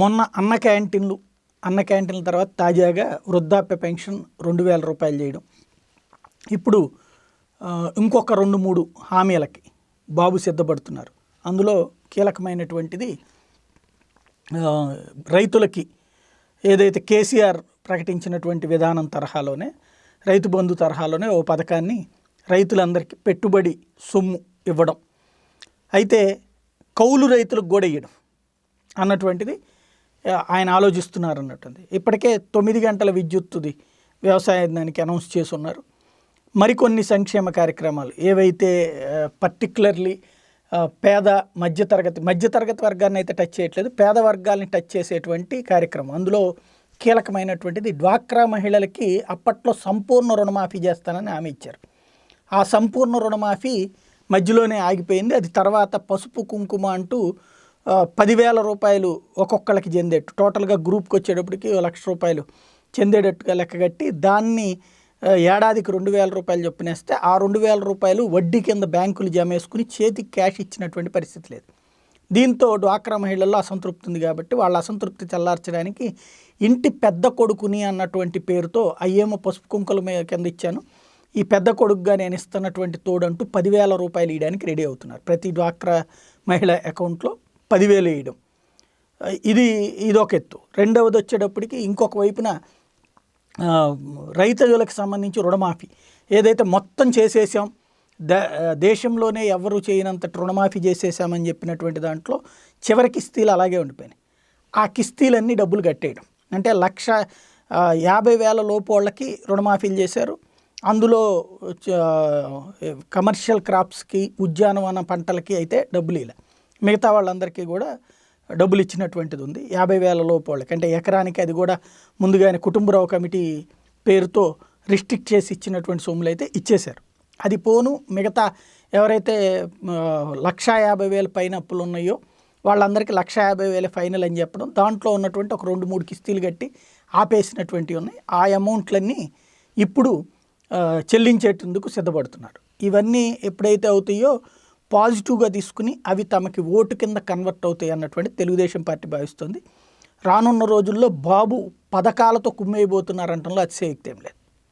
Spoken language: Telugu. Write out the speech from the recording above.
మొన్న అన్న క్యాంటీన్లు అన్న క్యాంటీన్ల తర్వాత తాజాగా వృద్ధాప్య పెన్షన్ రెండు వేల రూపాయలు చేయడం. ఇప్పుడు ఇంకొక రెండు మూడు హామీలకి బాబు సిద్ధపడుతున్నారు. అందులో కీలకమైనటువంటిది రైతులకి ఏదైతే కేసీఆర్ ప్రకటించినటువంటి విధానం తరహాలోనే రైతు బంధు తరహాలోనే ఓ పథకాన్ని రైతులందరికీ పెట్టుబడి సొమ్ము ఇవ్వడం. అయితే కౌలు రైతులకు కూడా ఇవ్వడం అన్నటువంటిది ఆయన ఆలోచిస్తున్నారు అన్నట్టుంది ఇప్పటికే తొమ్మిది గంటల విద్యుత్తుది వ్యవసాయానికి అనౌన్స్ చేసి ఉన్నారు మరికొన్ని సంక్షేమ కార్యక్రమాలు ఏవైతే పర్టికులర్లీ పేద మధ్యతరగతి మధ్యతరగతి వర్గాన్ని అయితే టచ్ చేయట్లేదు పేద వర్గాల్ని టచ్ చేసేటువంటి కార్యక్రమం. అందులో కీలకమైనటువంటిది డ్వాక్రా మహిళలకి అప్పట్లో సంపూర్ణ రుణమాఫీ చేస్తానని హామీ ఇచ్చారు. ఆ సంపూర్ణ రుణమాఫీ మధ్యలోనే ఆగిపోయింది. అది తర్వాత పసుపు కుంకుమ అంటూ పదివేల రూపాయలు ఒక్కొక్కళ్ళకి చెందేట్టు. టోటల్గా గ్రూప్కి వచ్చేటప్పటికి లక్ష రూపాయలు చెందేటట్టుగా లెక్కగట్టి దాన్ని ఏడాదికి రెండు వేల రూపాయలు చొప్పునేస్తే ఆ రెండు వేల రూపాయలు వడ్డీ కింద బ్యాంకులు జమ వేసుకుని చేతికి క్యాష్ ఇచ్చినటువంటి పరిస్థితి లేదు. దీంతో డ్వాక్రా మహిళల్లో అసంతృప్తి ఉంది కాబట్టి వాళ్ళ అసంతృప్తి చల్లార్చడానికి ఇంటి పెద్ద కొడుకుని అన్నటువంటి పేరుతో అయ్యేమో పసుపు కుంకుల మీద కింద ఇచ్చాను. ఈ పెద్ద కొడుకుగా నేను ఇస్తున్నటువంటి తోడంటూ పదివేల రూపాయలు ఇవ్వడానికి రెడీ అవుతున్నారు. ప్రతి డ్వాక్రా మహిళ అకౌంట్లో పదివేలు వేయడం. ఇది ఇదొక ఎత్తు. రెండవది వచ్చేటప్పటికి ఇంకొక వైపున రైతులకు సంబంధించి రుణమాఫీ. ఏదైతే మొత్తం చేసేసాం ద దేశంలోనే ఎవరు చేయనంత రుణమాఫీ చేసేసామని చెప్పినటువంటి దాంట్లో చివరి కిస్తీలు అలాగే ఉండిపోయినాయి. ఆ కిస్తీలన్నీ డబ్బులు కట్టేయడం. అంటే లక్ష యాభై వేల లోపు వాళ్ళకి రుణమాఫీలు చేశారు. అందులో చ- కమర్షియల్ క్రాప్స్కి ఉద్యానవన పంటలకి అయితే డబ్బులు ఇలా మిగతా వాళ్ళందరికీ కూడా డబ్బులు ఇచ్చినటువంటిది ఉంది యాభై వేల లోపు వాళ్ళకి అంటే ఎకరానికి అది కూడా ముందుగానే కుటుంబరావు కమిటీ పేరుతో రిస్ట్రిక్ట్ చేసి ఇచ్చినటువంటి సొమ్ములు అయితే ఇచ్చేశారు. అది పోను మిగతా ఎవరైతే లక్షా యాభై వేల పైన అప్పులు ఉన్నాయో వాళ్ళందరికీ లక్ష యాభై వేల ఫైనల్ అని చెప్పడం దాంట్లో ఉన్నటువంటి ఒక రెండు మూడు కిస్తీలు కట్టి ఆపేసినటువంటివి ఉన్నాయి. ఆ అమౌంట్లన్నీ ఇప్పుడు చెల్లించేటందుకు సిద్ధపడుతున్నారు. ఇవన్నీ ఎప్పుడైతే అవుతాయో పాజిటివ్గా తీసుకుని అవి తమకి ఓటు కింద కన్వర్ట్ అవుతాయి అన్నటువంటి తెలుగుదేశం పార్టీ భావిస్తుంది. రానున్న రోజుల్లో బాబు పథకాలతో కుమ్మేయబోతున్నారంటంలో అతిశయోక్తి ఏం లేదు.